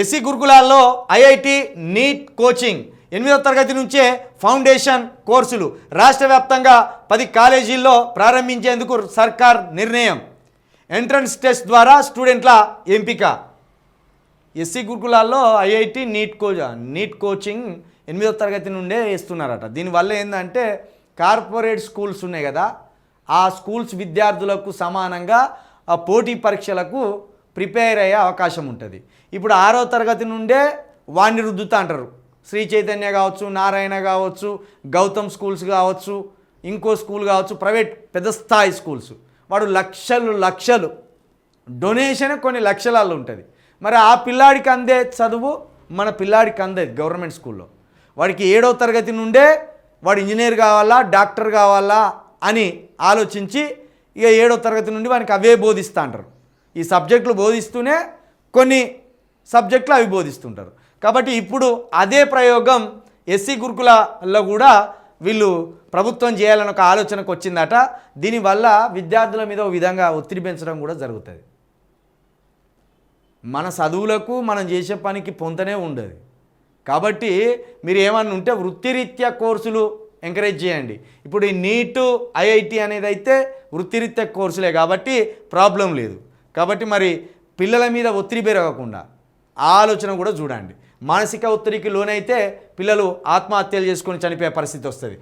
SC గురుకులాల్లో IIT neat coaching ఎనిమిదవ తరగతి నుంచే ఫౌండేషన్ కోర్సులు. రాష్ట్ర వ్యాప్తంగా పది కాలేజీల్లో ప్రారంభించేందుకు సర్కార్ నిర్ణయం. ఎంట్రన్స్ టెస్ట్ ద్వారా స్టూడెంట్ల ఎంపిక. ఎస్సీ గురుకులాల్లో IIT NEET co NEET coaching ఎనిమిదో తరగతి నుండే ఇస్తున్నారట దీనివల్ల ఏంటంటే కార్పొరేట్ స్కూల్స్ ఉన్నాయి కదా ఆ స్కూల్స్ విద్యార్థులకు సమానంగా ఆ పోటీ పరీక్షలకు ప్రిపేర్ అయ్యే అవకాశం ఉంటుంది. ఇప్పుడు ఆరో తరగతి నుండే వాణ్ణి రుద్దుతా అంటారు. శ్రీ చైతన్య కావచ్చు నారాయణ కావచ్చు గౌతమ్ స్కూల్స్ కావచ్చు ఇంకో స్కూల్ కావచ్చు ప్రైవేట్ పెద్ద స్థాయి స్కూల్స్. వాడు లక్షలు లక్షలు. డొనేషన్ కొన్ని లక్షలలో ఉంటుంది. మరి ఆ పిల్లాడికి అందే చదువు మన పిల్లాడికి అందేది గవర్నమెంట్ స్కూల్లో. వాడికి ఏడవ తరగతి నుండే వాడు ఇంజనీర్ కావాలా డాక్టర్ కావాలా అని ఆలోచించి ఇక ఏడో తరగతి నుండి వానికి అవే బోధిస్తూ అంటారు. ఈ సబ్జెక్టులు బోధిస్తూనే కొన్ని సబ్జెక్టులు అవి బోధిస్తుంటారు. కాబట్టి ఇప్పుడు అదే ప్రయోగం ఎస్సీ గురుకులలో కూడా వీళ్ళు ప్రభుత్వం చేయాలని ఒక ఆలోచనకు వచ్చిందట. దీనివల్ల విద్యార్థుల మీద ఒక విధంగా ఒత్తిడి పెంచడం కూడా జరుగుతుంది. మన చదువులకు మనం చేసే పనికి పొంతనే ఉండదు. కాబట్టి మీరు ఏమన్నా ఉంటే వృత్తిరీత్యా కోర్సులు ఎంకరేజ్ చేయండి. ఇప్పుడు ఈ నీటు ఐఐటి అనేది అయితే వృత్తిరీత్యా కోర్సులే కాబట్టి ప్రాబ్లం లేదు. కాబట్టి మరి పిల్లల మీద ఒత్తిడి పెరగకుండా ఆలోచన కూడా చూడండి. మానసిక ఒత్తిడికి లోనైతే పిల్లలు ఆత్మహత్యలు చేసుకొని చనిపోయే పరిస్థితి వస్తుంది.